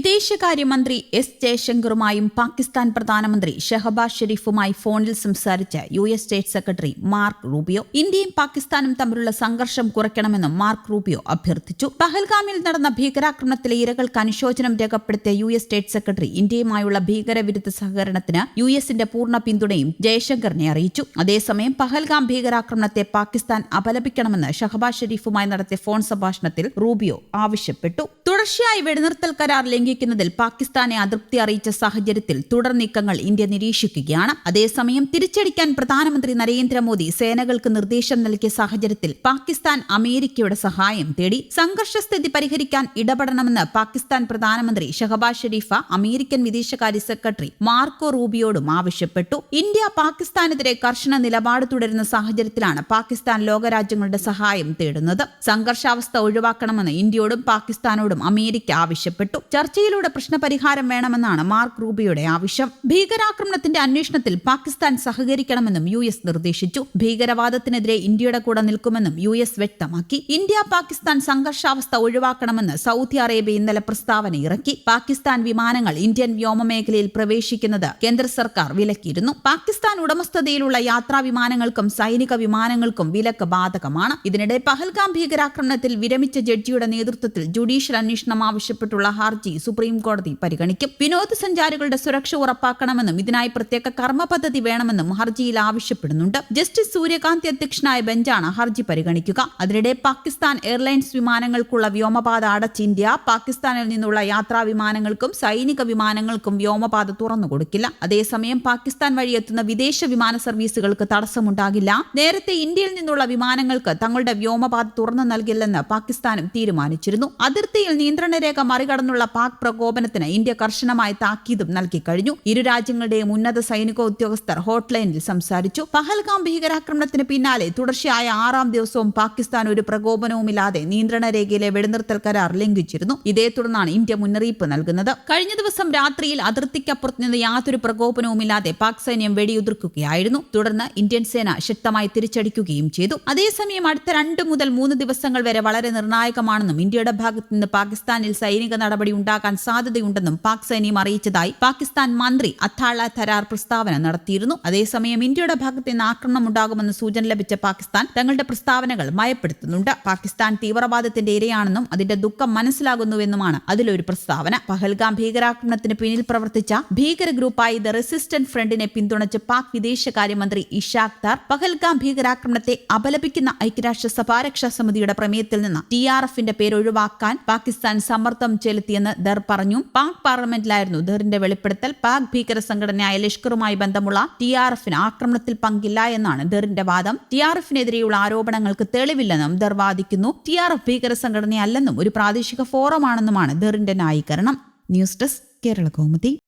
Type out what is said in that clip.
വിദേശകാര്യമന്ത്രി എസ് ജയശങ്കറുമായും പാകിസ്ഥാൻ പ്രധാനമന്ത്രി ഷഹബാസ് ഷെരീഫുമായി ഫോണിൽ സംസാരിച്ച U S state secretary Mark Rubio ഇന്ത്യയും പാകിസ്ഥാനും തമ്മിലുള്ള സംഘർഷം കുറയ്ക്കണമെന്നും മാർക്ക് റൂബിയോ അഭ്യർത്ഥിച്ചു. പഹൽഗാമിൽ നടന്ന ഭീകരാക്രമണത്തിലെ ഇരകൾക്ക് അനുശോചനം രേഖപ്പെടുത്തിയ യു എസ് സ്റ്റേറ്റ് സെക്രട്ടറി ഇന്ത്യയുമായുള്ള ഭീകരവിരുദ്ധ സഹകരണത്തിന് യു എസിന്റെ പൂർണ പിന്തുണയും ജയശങ്കറിനെ അറിയിച്ചു. അതേസമയം പഹൽഗാം ഭീകരാക്രമണത്തെ പാകിസ്ഥാൻ അപലപിക്കണമെന്ന് ഷഹബാസ് ഷെരീഫുമായി നടത്തിയ ഫോൺ സംഭാഷണത്തിൽ റൂബിയോ ആവശ്യപ്പെട്ടു. തുടർച്ചയായി വെടിനിർത്തൽ കരാർ ലംഘിക്കുന്നതിൽ പാകിസ്ഥാനെ അതൃപ്തി അറിയിച്ച സാഹചര്യത്തിൽ തുടർ നീക്കങ്ങൾ ഇന്ത്യ നിരീക്ഷിക്കുകയാണ്. അതേസമയം തിരിച്ചടിക്കാൻ പ്രധാനമന്ത്രി നരേന്ദ്രമോദി സേനകൾക്ക് നിർദ്ദേശം നൽകിയ സാഹചര്യത്തിൽ പാകിസ്ഥാൻ അമേരിക്കയുടെ സഹായം തേടി സംഘർഷസ്ഥിതി പരിഹരിക്കാൻ ഇടപെടണമെന്ന് പാകിസ്ഥാൻ പ്രധാനമന്ത്രി ഷഹബാസ് ഷെരീഫ അമേരിക്കൻ വിദേശകാര്യ സെക്രട്ടറി മാർക്കോ റൂബിയോടും ആവശ്യപ്പെട്ടു. ഇന്ത്യ പാകിസ്ഥാനെതിരെ കർശന നിലപാട് തുടരുന്ന സാഹചര്യത്തിലാണ് പാകിസ്ഥാൻ ലോകരാജ്യങ്ങളുടെ സഹായം തേടുന്നത്. സംഘർഷാവസ്ഥ ഒഴിവാക്കണമെന്ന് ഇന്ത്യയോടും പാകിസ്ഥാനോടും അമേരിക്ക ആവശ്യപ്പെട്ടു. ചർച്ചയിലൂടെ പ്രശ്നപരിഹാരം വേണമെന്നാണ് മാർക്ക് റൂബിയുടെ ആവശ്യം. ഭീകരാക്രമണത്തിന്റെ അന്വേഷണത്തിൽ പാകിസ്ഥാൻ സഹകരിക്കണമെന്നും യു എസ് നിർദ്ദേശിച്ചു. ഭീകരവാദത്തിനെതിരെ ഇന്ത്യയുടെ കൂടെ നിൽക്കുമെന്നും യു എസ് വ്യക്തമാക്കി. ഇന്ത്യ പാകിസ്ഥാൻ സംഘർഷാവസ്ഥ ഒഴിവാക്കണമെന്ന് സൗദി അറേബ്യ ഇന്നലെ പ്രസ്താവന ഇറക്കി. പാകിസ്ഥാൻ വിമാനങ്ങൾ ഇന്ത്യൻ വ്യോമമേഖലയിൽ പ്രവേശിക്കുന്നത് കേന്ദ്ര സർക്കാർ വിലക്കിയിരുന്നു. പാകിസ്ഥാൻ ഉടമസ്ഥതയിലുള്ള യാത്രാ വിമാനങ്ങൾക്കും സൈനിക വിമാനങ്ങൾക്കും വിലക്ക് ബാധകമാണ്. ഇതിനിടെ പഹൽഗാം ഭീകരാക്രമണത്തിൽ വിരമിച്ച ജഡ്ജിയുടെ നേതൃത്വത്തിൽ ജുഡീഷ്യൽ അന്വേഷണം ആവശ്യപ്പെട്ടുള്ള ഹർജി സുപ്രീം കോടതി പരിഗണിക്കും. വിനോദസഞ്ചാരികളുടെ സുരക്ഷ ഉറപ്പാക്കണമെന്നും ഇതിനായി പ്രത്യേക കർമ്മ പദ്ധതി വേണമെന്നും ഹർജിയിൽ ആവശ്യപ്പെടുന്നുണ്ട്. ജസ്റ്റിസ് സൂര്യകാന്ത് അധ്യക്ഷനായ ബെഞ്ചാണ് ഹർജി പരിഗണിക്കുക. അതിനിടെ പാകിസ്ഥാൻ എയർലൈൻസ് വിമാനങ്ങൾക്കുള്ള വ്യോമപാത അടച്ച് ഇന്ത്യ പാകിസ്ഥാനിൽ നിന്നുള്ള യാത്രാ വിമാനങ്ങൾക്കും സൈനിക വിമാനങ്ങൾക്കും വ്യോമപാത തുറന്നുകൊടുക്കില്ല അതേസമയം പാകിസ്ഥാൻ വഴി എത്തുന്ന വിദേശ വിമാന സർവീസുകൾക്ക് തടസ്സമുണ്ടാകില്ല. നേരത്തെ ഇന്ത്യയിൽ നിന്നുള്ള വിമാനങ്ങൾക്ക് തങ്ങളുടെ വ്യോമപാത തുറന്നു നൽകില്ലെന്ന് പാകിസ്ഥാനും തീരുമാനിച്ചിരുന്നു. അതിർത്തിയിൽ നിയന്ത്രണ രേഖ മറികടന്നുള്ള പാക് പ്രകോപനത്തിന് ഇന്ത്യ കർശനമായ താക്കീതും നൽകി കഴിഞ്ഞു. ഇരു രാജ്യങ്ങളുടെയും ഉന്നത സൈനിക ഉദ്യോഗസ്ഥർ ഹോട്ട്ലൈനിൽ സംസാരിച്ചു. പഹൽഗാം ഭീകരാക്രമണത്തിന് പിന്നാലെ തുടർച്ചയായ ആറാം ദിവസവും പാകിസ്ഥാൻ ഒരു പ്രകോപനവുമില്ലാതെ നിയന്ത്രണ രേഖയിലെ വെടിനിർത്തൽ കരാർ ലംഘിച്ചിരുന്നു. ഇതേ തുടർന്നാണ് ഇന്ത്യ മുന്നറിയിപ്പ് നൽകുന്നത്. കഴിഞ്ഞ ദിവസം രാത്രിയിൽ അതിർത്തിക്കപ്പുറത്ത് നിന്ന് യാതൊരു പ്രകോപനവുമില്ലാതെ പാക് സൈന്യം വെടിയുതിർക്കുകയായിരുന്നു. തുടർന്ന് ഇന്ത്യൻ സേന ശക്തമായി തിരിച്ചടിക്കുകയും ചെയ്തു. അതേസമയം അടുത്ത രണ്ട് മുതൽ മൂന്ന് ദിവസങ്ങൾ വരെ വളരെ നിർണായകമാണെന്നും ഇന്ത്യയുടെ ഭാഗത്ത് നിന്ന് പാകിസ്ഥാനിൽ സൈനിക നടപടി ഉണ്ടാകാൻ സാധ്യതയുണ്ടെന്നും പാക് സൈന്യം അറിയിച്ചതായി പാകിസ്ഥാൻ മന്ത്രി അത്താള തരാർ പ്രസ്താവന നടത്തിയിരുന്നു. അതേസമയം ഇന്ത്യയുടെ ഭാഗത്ത് നിന്ന് ആക്രമണം ഉണ്ടാകുമെന്ന് സൂചന ലഭിച്ച പാകിസ്ഥാൻ തങ്ങളുടെ പ്രസ്താവനകൾ മയപ്പെടുത്തുന്നുണ്ട്. പാകിസ്ഥാൻ തീവ്രവാദത്തിന്റെ ഇരയാണെന്നും അതിന്റെ ദുഃഖം മനസ്സിലാകുന്നുവെന്നുമാണ് അതിലൊരു പ്രസ്താവന. പഹൽഗാം ഭീകരാക്രമണത്തിന് പിന്നിൽ പ്രവർത്തിച്ച ഭീകര ഗ്രൂപ്പായി ദ റെസിസ്റ്റന്റ് ഫ്രണ്ടിനെ പിന്തുണച്ച് പാക് വിദേശകാര്യമന്ത്രി ഇഷാഖ് താർ പഹൽഗാം ഭീകരാക്രമണത്തെ അപലപിക്കുന്ന ഐക്യരാഷ്ട്രസഭാ രക്ഷാ സമിതിയുടെ പ്രമേയത്തിൽ നിന്ന് ടി ആർ എഫിന്റെ പേര് ഒഴിവാക്കാൻ പാകിസ്ഥാൻ സമ്മർദ്ദം ചെലുത്തിയെന്ന് ദർ പറഞ്ഞു പാക് പാർലമെന്റിലായിരുന്നു ധറിന്റെ വെളിപ്പെടുത്തൽ. പാക് ഭീകര സംഘടനയായ ലഷ്കറുമായി ബന്ധമുള്ള ടി ആർ എഫിന് ആക്രമണത്തിൽ പങ്കില്ല എന്നാണ് ധറിന്റെ വാദം. ടി ആർ എഫിനെതിരെയുള്ള ആരോപണങ്ങൾക്ക് തെളിവില്ലെന്നും ദർ വാദിക്കുന്നു. ടി ആർ എഫ് ഭീകര സംഘടനയല്ലെന്നും ഒരു പ്രാദേശിക ഫോറമാണെന്നുമാണ് ദറിന്റെ ന്യായീകരണം. News desk Kerala Kaumudi.